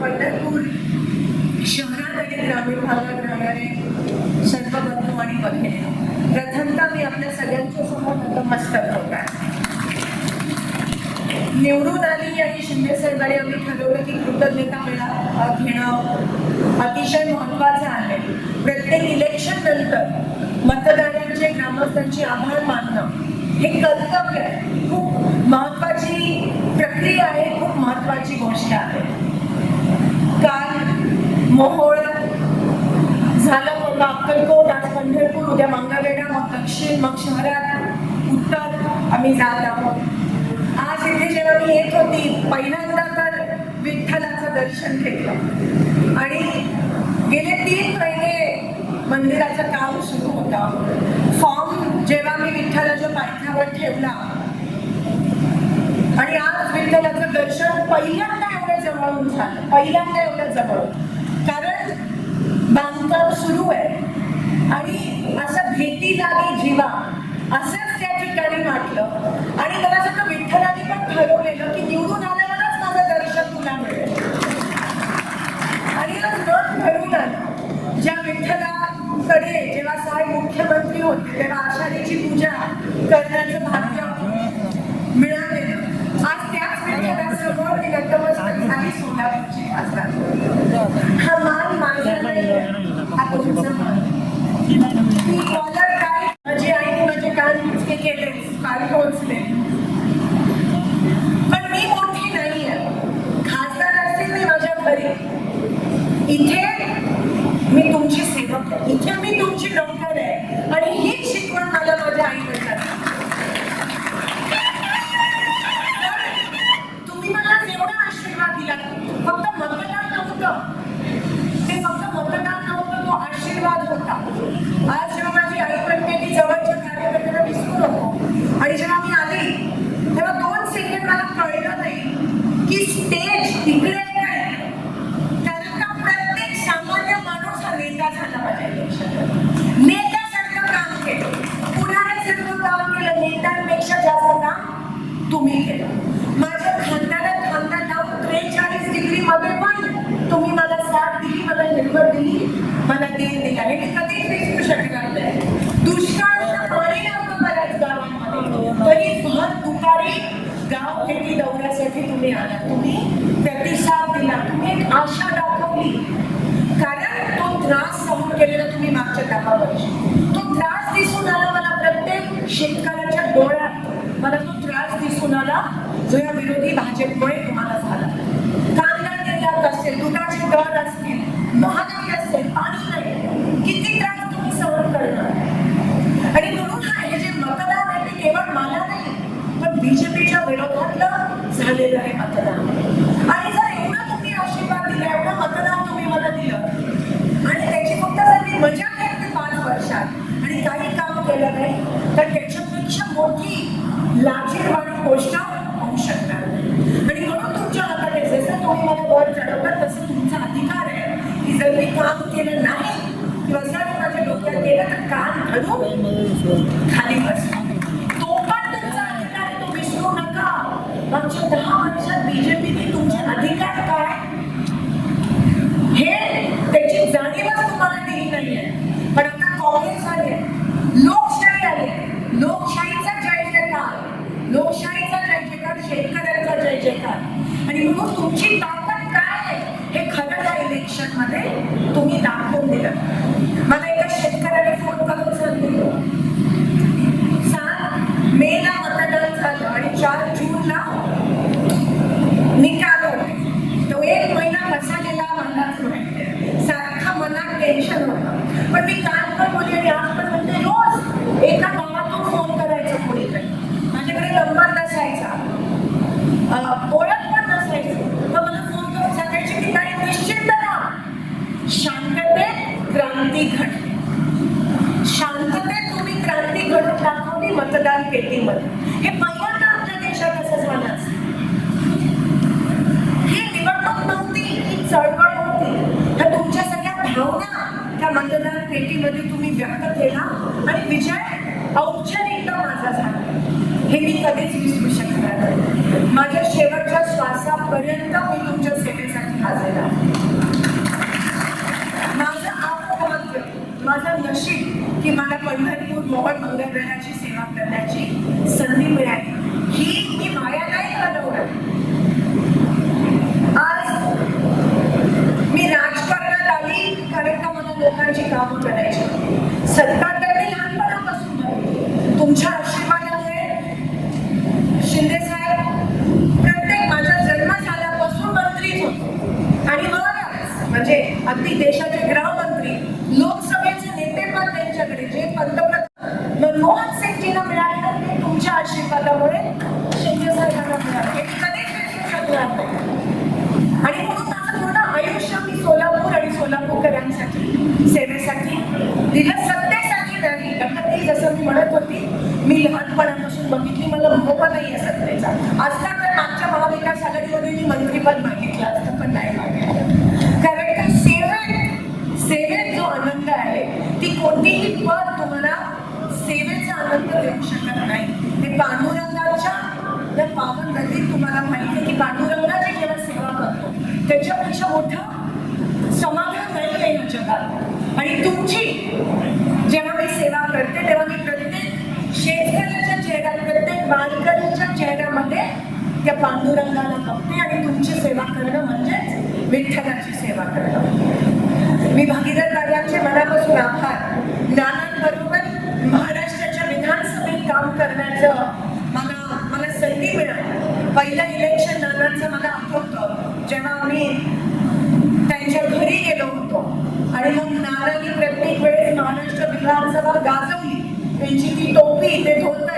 पंढरपूर शहरात आणि ग्रामीण भागात राहणारे सर्व बंधू आणि भगिनी प्रथमतः मी आपल्या सगळ्यांच्या समोर नतमस्तक होत आहे. निवडून आली आणि शिंदे साहेबांनी आम्ही ठरवलं की कृतज्ञता मेळा घेणं अतिशय महत्वाचं आहे. प्रत्येक इलेक्शन नंतर मतदारांचे ग्रामस्थांचे आभार मानणं हे कर्तव्य आहे. खूप महत्वाची प्रक्रिया आहे खूप महत्वाची गोष्ट आहे. काल मोहोळ झालं मग अक्कलकोट आज पंढरपूर उद्या मंगळवेढा मग दक्षिण मग शहरात उत्तर आम्ही जात आहोत. आज इथे जेव्हा मी येत होती पहिल्यांदा तर विठ्ठलाचं दर्शन घेतलं. आणि गेले तीन महिने मंदिराचं काम सुरू होतं. जेव्हा मी विठ्ठलाच्या पायथ्यावर ठेवला आणि आज विठ्ठलाचं दर्शन पहिल्यांदा एवढं जवळून झालं पहिल्यांदा एवढं जवळ कारण बांधकाम सुरू आहे आणि असं भेटी लागे जीवा असंच त्या ठिकाणी वाटलं. आणि मला असं विठ्ठलाने पण ठरवलेलं की निवडून आल्यावरच माझं दर्शन तुला मिळेल. आणि आज मन भरून आलं ज्या कडे जेव्हा साहेब मुख्यमंत्री होते तेव्हा आषाढीची पूजा करण्याचं भाग्य मिळालेलं आज त्याच विठ्ठलासमोर मी नतमस्तक झाली सोलापूरची खासदार. हा मान माझा नाही हा तुमचा मान मी कॉलर काय माझी आईने माझे कान मुचके केले कान टोचले पण मी मोठी नाही आहे खासदार असतील मी माझ्या घरी इथे मी तुमची सेवक आहे इथे मी तुमची डॉक्टर आहे आणि हीच शिकवण मला माझ्या आई तुम्ही मला जेवढा आशीर्वाद दिला फक्त मतदान नव्हतं ते फक्त मतदान नव्हतं तो आशीर्वाद होता आज जेव्हा माझी आई म्हणते की जवळच्या कार्यकर्त्यांना विसरू नको आणि जेव्हा मी आली तेव्हा दोन सेकंड मला कळलं नाही की स्टेज इकडे काय कारण का प्रत्येक सामान्य माणूस हा नेता झाला पाहिजे नेत्यासारखं काम केलं पुढाऱ्यासारखं काम केलं नेत्यांपेक्षा जास्त काम तुम्ही माझ्या खांद्याला खांदा लावून त्रेचाळीस डिग्री मध्ये पण तुम्ही मला साथ दिली मला हिंमत दिली मला देण दिला. हे मी कधीच विसरू शकणार नाही. दुष्काळाचा पाणी नव्हतं बऱ्याच गावांमध्ये. तरी भर दुपारी गाव भेटी दौऱ्यासाठी तुम्ही आला. तुम्ही प्रतिसाद दिला. तुम्ही एक आशा दाखवली. ใคร व्यक्त केला आणि विजय औपचारिकता माझा झाला हे मी कधीच विसरू शकणार नाही. माझ्या शेवटच्या श्वासापर्यंत मी तुमच्या सेवेसाठी हजर आहे. माझं आपभाग्य माझं नशीब की मला पंढरपूर मोहन मंगळवेढाची सेवा करण्याची संधी मिळाली. ही मी माया नाही घालवणार आज मी राजकारणात आली कारण का मला लोकांची कामं करायची सत्ता तर मी लहानपणापासून आहे. तुमच्या आशीर्वादामुळे शिंदे साहेब प्रत्येक माझा जन्म झाल्यापासून मंत्रीच होतो आणि मगच म्हणजे अगदी देशाचे गृहमंत्री लोकसभेचे नेतेपद त्यांच्याकडे जे पंतप्रधान मनमोहन सिंगजींना मिळाले ते तुमच्या आशीर्वादामुळे शिंदे साहेबांना मिळाले. हे कधीच विसरू शकणार नाही. आणि म्हणून माझं पूर्ण आयुष्य मी सोलापूर आणि सोलापूरकरांसाठी सेवेसाठी दिलं सत्तेसाठी नाही. कधी जसं मी म्हणत होती मी लहानपणापासून बघितली मला मोह नाही आहे सत्तेचा. असता तर मागच्या महाविकास आघाडीमध्ये मी मंत्रीपद मागितलं असतं पण नाही मागितलं कारण का सेवेत सेवेत जो आनंद आहे ती कोणतीही पद तुम्हाला सेवेचा आनंद देऊ शकत नाही ते पांडुरंगाच्या त्या पावन नदीत तुम्हाला माहिती आहे की पांडुरंगाची जेव्हा सेवा करतो त्याच्यापेक्षा मोठं समाधान नाही आहे या जगात आणि तुमची जेव्हा मी सेवा करते तेव्हा मी प्रत्येक शेतकऱ्याच्या चेहऱ्यात प्रत्येक वारकऱ्याच्या चेहऱ्यामध्ये त्या पांडुरंगाला बघते आणि तुमची सेवा करणं म्हणजेच विठ्ठलाची सेवा करणं. मी भागीरथ दादांचे मनापासून आभार. नानांबरोबर महाराष्ट्राच्या विधानसभेत काम करण्याचं मला मला संधी मिळाली. पहिलं इलेक्शन नानांचं मला आठवतं. जेव्हा आम्ही त्यांच्या घरी गेलो होतो. आणि मग नानांनी प्रत्येक वेळेस महाराष्ट्र विधानसभा गाजवली. त्यांची ती टोपी ते धोतर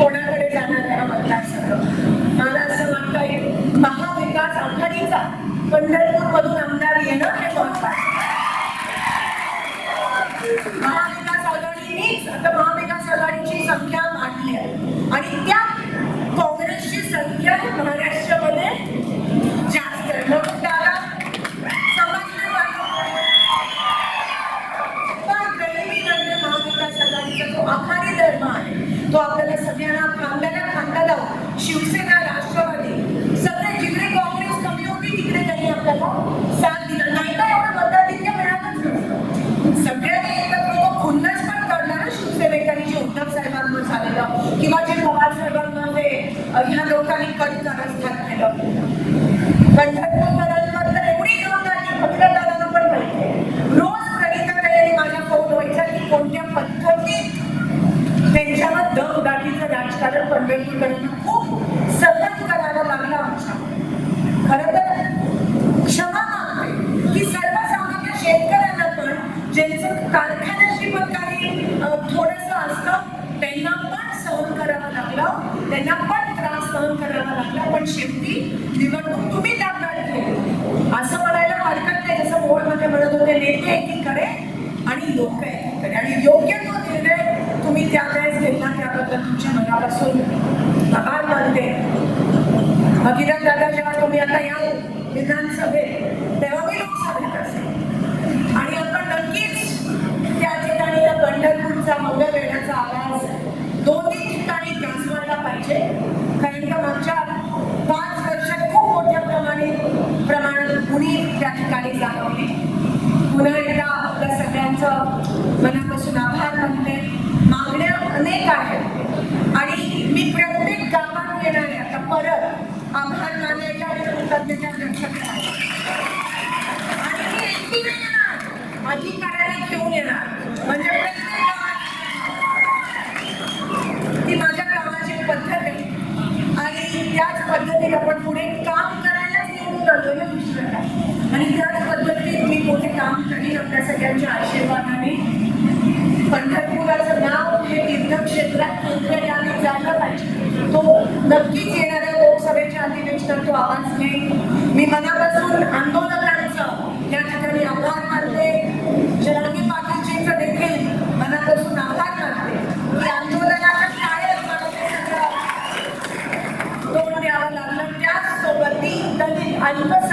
कोणाकडे ह्या लोकांनी कट कारस्थान केलं पंढरपूरकरांवर तर एवढी जबाबदारी भद्रदादांना पण माहिती रोज प्रणिताताई आणि माझ्या फोन व्हायचा की कोणत्या पद्धतीत त्यांच्यावर दमदाटीचं राजकारण पंढरपूरकरांना खूप सहन करावं लागलं आमच्या खरं तर क्षमा मागते की सर्वसामान्य शेतकऱ्यांना पण ज्यांचं कारखान्याशी पण काही अ, थोडंसं असतं त्यांना पण सहन करावं लागलं त्यांना पण त्रास सहन करावा लागला पण शेवटी निवडणूक तुम्ही ताब्यात घेतली असं म्हणायला हरकत नाही जसं आपले नेते एकीकडे आणि लोक एकीकडे. आणि योग्य तो निर्णय तुम्ही त्यावेळेस घेतला त्याबद्दल तुमच्या मनापासून आभार मानते. भगीरथ दादा जेव्हा तुम्ही आता या विधानसभेत तेव्हा मी लोकसभेत असेल. आणि आपण नक्कीच त्या ठिकाणी या पंढरपूरचा मंगळवेढाचा आवाज दोन्ही ठिकाणी गाजवायला पाहिजे कारण का मागच्या पाच वर्षात खूप मोठ्या प्रमाणे प्रमाणात गुन्हे त्या ठिकाणी जाणवली पुन्हा एकदा आपल्या सगळ्यांचं मनापासून आभार मानते. मागण्या अनेक आहेत. आणि मी प्रत्येक गावात येणार आता परत आभार मानायला कृतज्ञता व्यक्त करायला नक्कीच येणाऱ्या लोकसभेच्या अधिवेशनाचे आवाहन केले मी मनापासून आंदोलकांचं या ठिकाणी आभार मानते. जरांगी पाटीलजींचं देखील मनापासून आभार मानते. की आंदोलनाकडे आहे मला ते सगळं तोंड द्यावं लागलं. त्याचसोबत दलित अल्पस